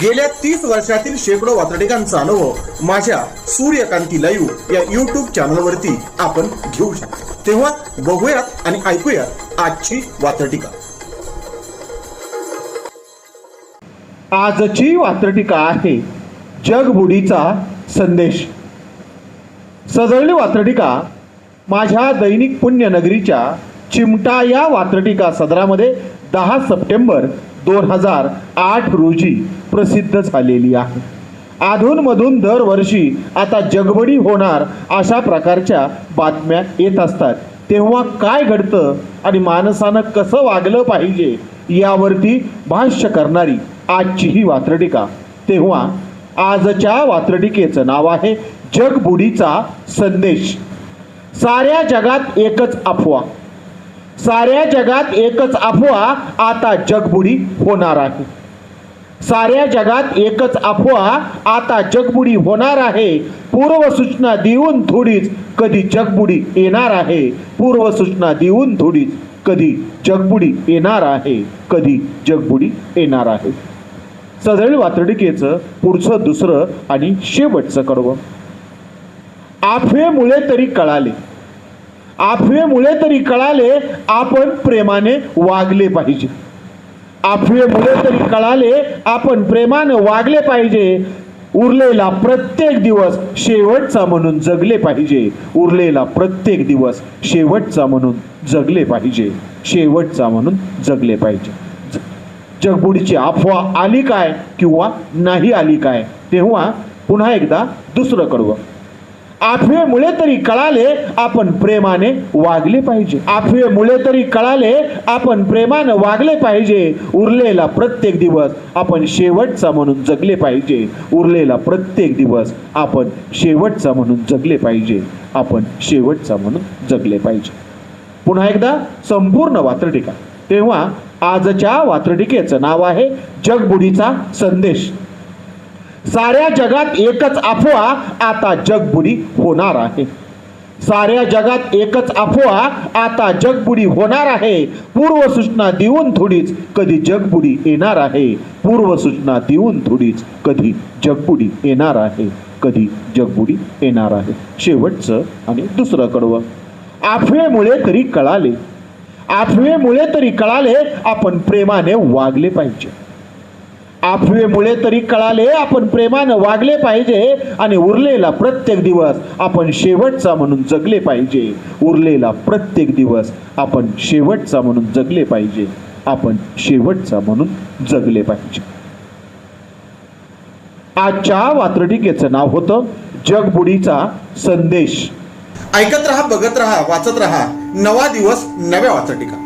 गेल्या तीस वर्षातील शेकडो वातडिकांचा अनुभव माझ्या सूर्यकांती लाईव्ह या युट्यूब चॅनलवरती आपण घेऊ शकतो. तेव्हा बघूयात आणि ऐकूयात आजची वातडिका आजची वात्रटिका आहे जगबुडीचा संदेश. सजळली वात्रटिका माझ्या दैनिक पुण्यनगरीच्या चिमटा या वात्रटिका सदरामध्ये दहा सप्टेंबर दोन हजार आठ रोजी. प्रसिद्ध झालेली आहे. अधूनमधून दरवर्षी आता जगबडी होणार अशा प्रकारच्या बातम्या येत असतात. तेव्हा काय घडतं आणि माणसानं कसं वागलं पाहिजे यावरती भाष्य करणारी आजची ही वात्रटिका. तेव्हा आजच्या वात्रटिकेचं नाव आहे जगबुडीचा संदेश. साऱ्या जगात एकच अफवा. साऱ्या जगात एकच अफवा आता जगबुडी होणार आहे. साऱ्या जगात एकच अफवा आता जगबुडी होणार आहे. पूर्वसूचना देऊन थोडीच कधी जगबुडी येणार आहे. पूर्वसूचना देऊन थोडीच कधी जगबुडी येणार आहे. कधी जगबुडी येणार आहे. सजळी वातडिकेचं पुढचं दुसरं आणि शेवटचं कडवं. आफवेमुळे तरी कळाले. आफवेमुळे तरी कळाले आपण प्रेमाने वागले पाहिजे. आफवेमुळे तरी कळाले आपण प्रेमानं वागले पाहिजे. उरलेला प्रत्येक दिवस शेवटचा म्हणून जगले पाहिजे. उरलेला प्रत्येक दिवस शेवटचा म्हणून जगले पाहिजे. शेवटचा म्हणून जगले पाहिजे. जगबुडीची अफवा आली काय किंवा नाही आली काय तेव्हा पुन्हा एकदा दुसरं कडवं आफवेमुळे तरी कळाले आपण प्रेमाने वागले पाहिजे. आफवेमुळे तरी कळाले आपण प्रेमानं वागले पाहिजे. उरलेला प्रत्येक दिवस आपण शेवटचा म्हणून जगले पाहिजे. उरलेला प्रत्येक दिवस आपण शेवटचा म्हणून जगले पाहिजे. आपण शेवटचा म्हणून जगले पाहिजे. पुन्हा एकदा संपूर्ण वात्रटिका. तेव्हा आजच्या वात्रटिकेचं नाव आहे जगबुडीचा संदेश. साऱ्या जगात एकच अफवा आता जगबुडी होणार आहे. साऱ्या जगात एकच अफवा आता जगबुडी होणार आहे. पूर्वसूचना देऊन थोडीच कधी जगबुडी येणार आहे. पूर्वसूचना देऊन थोडीच कधी जगबुडी येणार आहे. कधी जगबुडी येणार आहे. शेवटचं आणि दुसरं कडवं. आफवेमुळे तरी कळाले. आफवेमुळे तरी कळाले आपण प्रेमाने वागले पाहिजे. आफवेमुळे तरी कळाले आपण प्रेमानं वागले पाहिजे आणि उरलेला प्रत्येक दिवस आपण शेवटचा म्हणून जगले पाहिजे. उरलेला प्रत्येक दिवस आपण शेवटचा म्हणून जगले पाहिजे. आपण शेवटचा म्हणून जगले पाहिजे. आजच्या वात्रटिकेचं नाव होतं जगबुडीचा संदेश. ऐकत रहा बघत रहा वाचत रहा. नवा दिवस नव्या वाचटिका